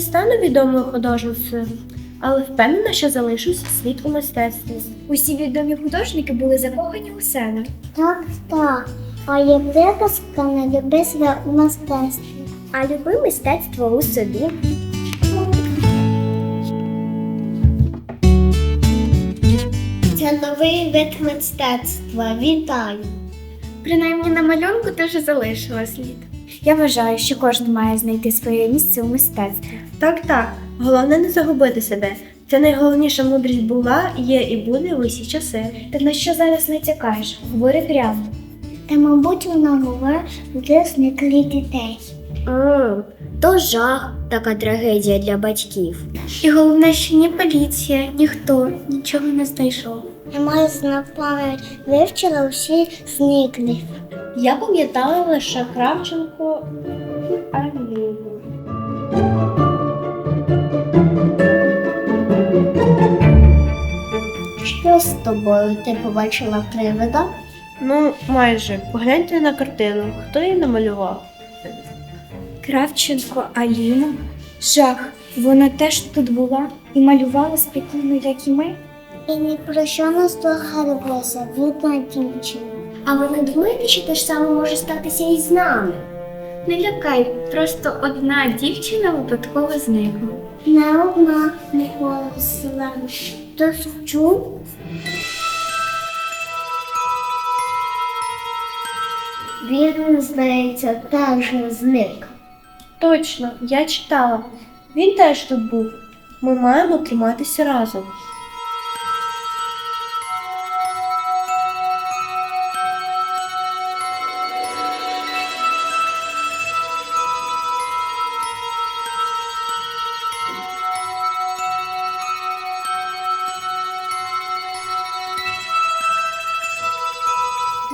стану відомою художницею, але впевнена, що залишусь слід у мистецтві. Усі відомі художники були закохані у себе. Так, так. А є приказка не люби себе у мистецтві. А люби мистецтво у собі. Це новий вид мистецтва. Вітаю! Принаймні на малюнку вже залишила слід. Я вважаю, що кожен має знайти своє місце у мистецтві. Так, так. Головне не загубити себе. Це найголовніша мудрість була, є і буде в усі часи. Ти на що зараз не натякаєш? Говори прямо. Та, мабуть, вона говорить, де зникли дітей. то жах, така трагедія для батьків. І головне, що ні поліція, ніхто нічого не знайшов. Я маю на вивчила усі зниклих. Я пам'ятала лише Кравченко і Аліну. Що з тобою? Ти побачила привида? Ну, майже. Погляньте на картину. Хто її намалював? Кравченко Аліна. Жах. Вона теж тут була і малювала спокійно, як і ми. І ні про що не здогадувалася, бідна дівчина. А ви не думаєте, що те ж саме може статися і з нами? Не лякай, просто одна дівчина випадково зникла. Не одна не голосила. Хтось чув? Він, здається, теж зник. Точно, я читала. Він теж тут був. Ми маємо триматися разом.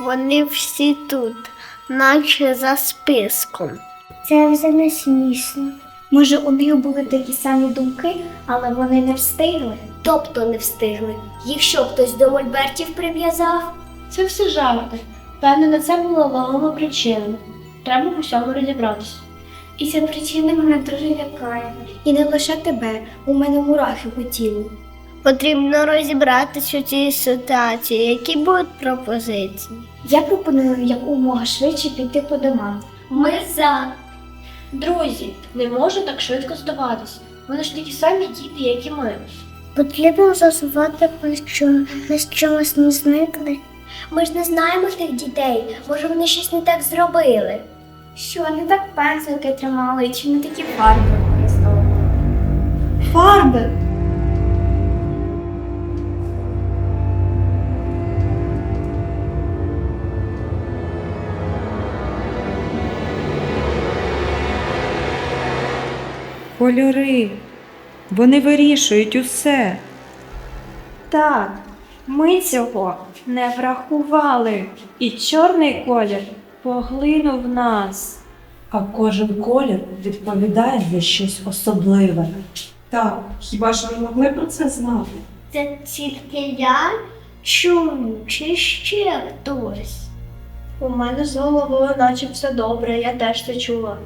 Вони всі тут, наче за списком. Це вже не смішно. Може, у них були такі самі думки, але вони не встигли. Тобто не встигли. Їх що хтось до мольбертів прив'язав? Це все жарти. Певно, на це була вагома причина. Треба в усьому розібратися. І ця причина мене дуже лякає. І не лише тебе, у мене мурахи по тілу. Потрібно розібратися у цій ситуації, які будуть пропозиції. Я пропоную якомога швидше піти по домам. Ми за. Друзі, не можу так швидко здаватись. Вони ж такі самі діти, як і ми. Потрібно засувати, що ми з чомусь не зникли. Ми ж не знаємо тих дітей. Може, вони щось не так зробили. Що, не так пензлики тримали, чи не такі фарби використовували? Фарби! Кольори. Вони вирішують усе. Так, ми цього не врахували. І чорний колір поглинув нас. А кожен колір відповідає за щось особливе. Так, хіба ж ви могли про це знати? Це тільки я чую, чи ще хтось. У мене з головою наче все добре, я теж це чула.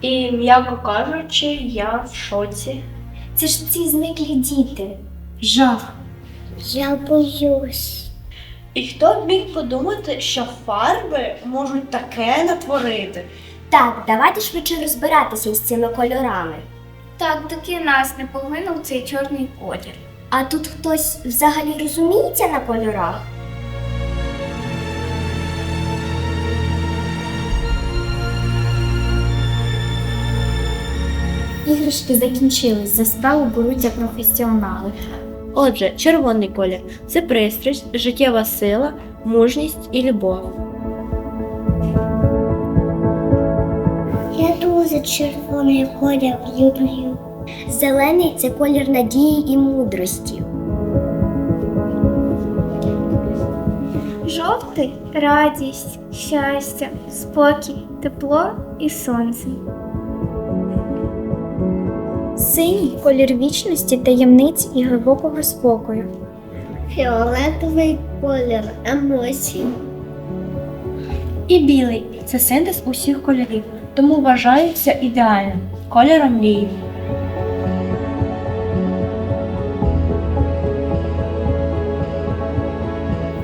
І, м'яко кажучи, я в шоці. Це ж ці зниклі діти. Жах. Я боюсь. І хто б міг подумати, що фарби можуть таке натворити? Так, давайте швидше розбиратися із цими кольорами. Так, доки нас не поглинув цей чорний колір. А тут хтось взагалі розуміється на кольорах? Іграшки закінчились, за справу беруться професіонали. Отже, червоний колір це пристрасть, життєва сила, мужність і любов. Я дуже червоний колір люблю. Зелений це колір надії і мудрості. Жовтий радість, щастя, спокій, тепло і сонце. Синій колір вічності, таємниць і глибокого спокою. Фіолетовий колір емоцій. І білий це синтез усіх кольорів, тому вважається ідеальним кольором мрії.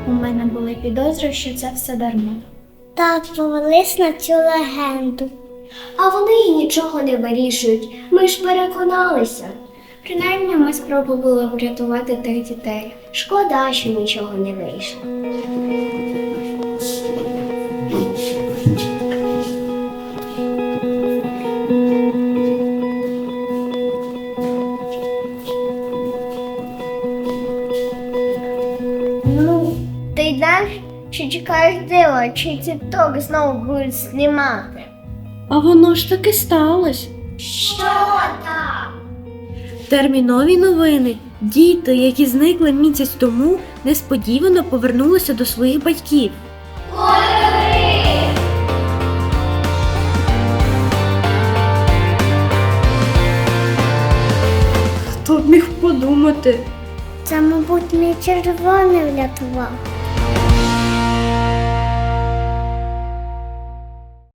У мене були підозри, що це все дарма. Так повелись на цю легенду. А вони й нічого не вирішують. Ми ж переконалися. Принаймні ми спробували врятувати тих дітей. Шкода, що нічого не вийшло. Ну, ти йдеш чи чекаєш дива, чи тік-ток знову будуть знімати? А воно ж таки сталося. Що так? Термінові новини. Діти, які зникли місяць тому, несподівано повернулися до своїх батьків. Хто б міг подумати? Це, мабуть, мій червоний врятував.